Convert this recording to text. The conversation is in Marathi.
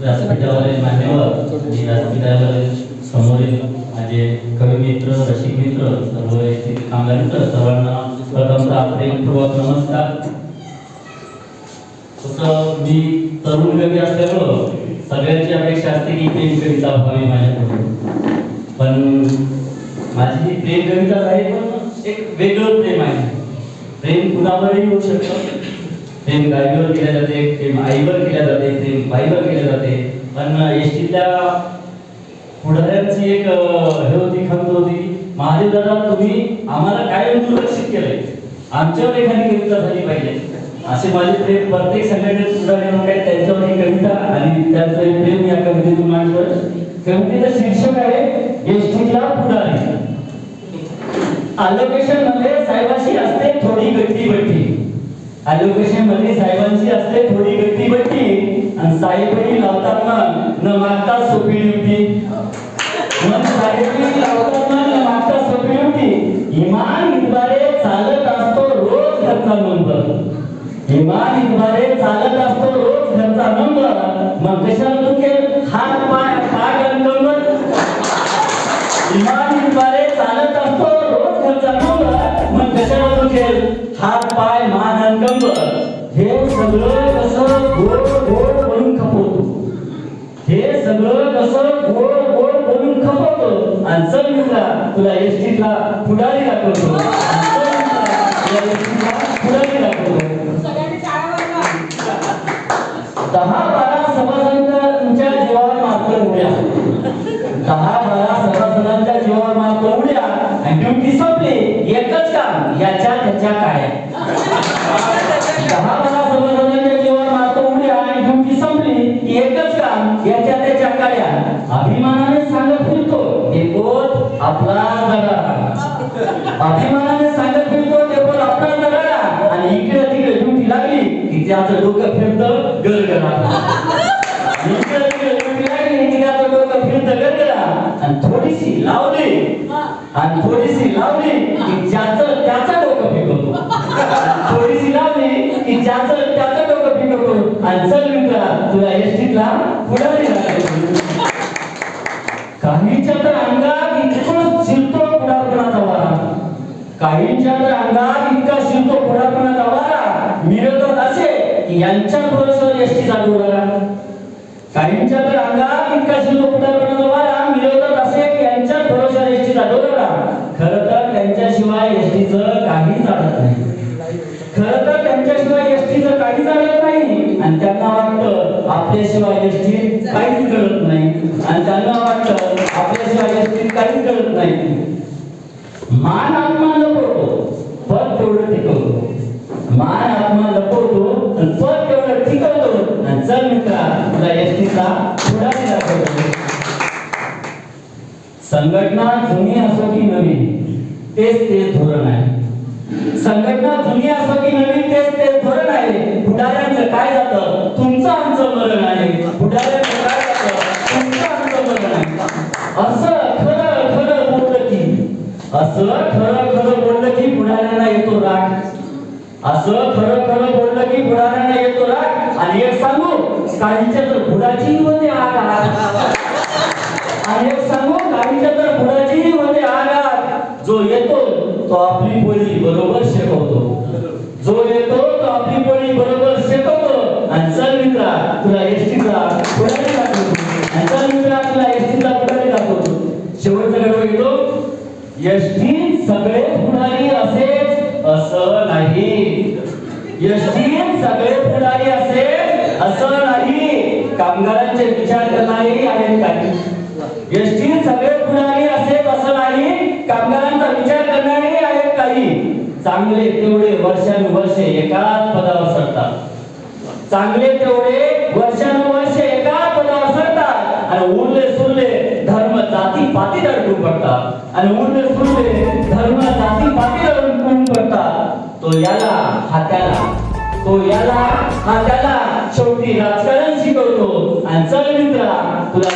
व्यासपीठावरील मान्यवर आणि व्यासपीठावरील समोरील माझे कवी मित्र रसिक मित्र सर्व येथील कामगार मित्र सर्वांना प्रथमतः प्रेमपूर्वक नमस्कार. तसं मी तरुण कवी असल्यामुळं सगळ्यांची अपेक्षा असते की प्रेम कविता व्हावी माझ्याकडून. पण माझी ही प्रेम कविता आहे पण एक वेगळं प्रेम आहे. प्रेम कुणावरही होऊ शकतं. प्रेम गाडीवर केल्या जाते प्रेम आईवर केल्या जाते प्रेम बाईवर केल्या जाते. पण एसटीतल्या पुढाऱ्यांची एक हे होती खंत होती महादेव दादा तुम्ही आम्हाला काय दुर्लक्षित केलंय. आमच्यावर एखादी कविता झाली पाहिजे. असे माझे प्रेम प्रत्येक संघटनेत पुढाऱ्यांना काय त्यांच्यावर एक कविता आणि त्यांचं प्रेम या कवितेतून मांडलं. कवितेचं शीर्षक आहे एसटीला पुढारी. अलोकेशनमध्ये साहेबाशी असते थोडी गट्टी बट्टी अलोकेशनमध्ये साहेबांची असते थोडी गट्टी बट्टी. आणि साहेबही लावताना न मागता सोपी होती. मग साहेबही लावताना न मागता सोपी होती. इमान इतबारे चालत असतो रोज घरचा नंबर. इमान इतबारे चालत असतो रोज घरचा नंबर. मग कशाला हे सगळं कसं गोड गोड बनून खपवतो आणि चल मित्रा तुला एसटीला पुढारी दाखवतो. पुढारी थोडीशी लावली. आणि थोडीशी लावली की ज्याचं त्याचं डोकं फिरवतो थोडीशी लावली की ज्याचं त्याचं डोकं फिरवतो आणि चल मित्रा तुला एसटीतला पुढारी काहींच्या तर अंगात इतकं शिरतो पुढारपणाचा वारा. काहींच्या तर अंगात इतका शिरतो पुढारपणाचा वारा. मिरवतात असे की यांच्या पुरुषावर एसटी चालू राहा काहींच्या तर अंगात इतका शिरतो पुढारपणाचा वारा. काहीच एसटीचं नाही. खर तर त्यांच्याशिवाय एसटीचं काहीच चालत नाही आणि त्यांना वाटतं आपल्याशिवाय एसटी काहीच कळत नाही आणि त्यांना वाटतं आपल्याशिवाय एसटी काहीच कळत नाही. मान आत्मा लपवतो पद तेवढं टिकवतो. मान आत्मा लपवतो आणि पद तेवढं टिकवतो. आणि चल मित्रा तुला एसटीचा पुढारी दाखवतो संघटना जुनी असो की नवी तेच तेच धोरण आहे संघटना जुनी असो की नवीन तेच तेच धोरण आहे. पुढाऱ्यांचं काय जातं? तुमचं आमचं मरण आहे. पुढाऱ्यांचं काय जातं? तुमचं आमचं मरण आहे. असं खरं खरं बोललं की असं खरं खरं बोललं की पुढाऱ्यांना येतो राग. असं खरं खरं बोललं की पुढाऱ्यांना येतो राग. आणि एक सांगू काहींच्या तर बुडाची वर तो आपली पोळी बरोबर शिकवतो. जो येतो तो आपली पोळी बरोबर शिकवतो. आणि चल मित्रा तुला एसटीचा पुढे दाखवतो. आणि चल मित्रा तुला एसटीचा पुढे दाखवतो. शेवटचा गडबड येतो. एसटी सगळे पुढारी असेच असं नाही. एसटी सगळे पुढारी असेल असं नाही. कामगारांचे विचार करणारे आहेत काही. एसटी सगळे पुढारी असेल असं नाही. कामगारांचा विचार करणारे आहेत काही. चांगले तेवढे वर्षानुवर्षे एकाच पदावर सरतात. चांगले तेवढे वर्षानुवर्षे एकाच पदावर सरतात. आणि उरले सुरले धर्म जाती पाती अडकून पडतात. आणि उरले सुरले धर्म जाती पाती अडकून पडतात. तो याला हात्याला तो याला हात्याला शेवटी राजकारण शिकवतो. आणि चल मित्रा तुला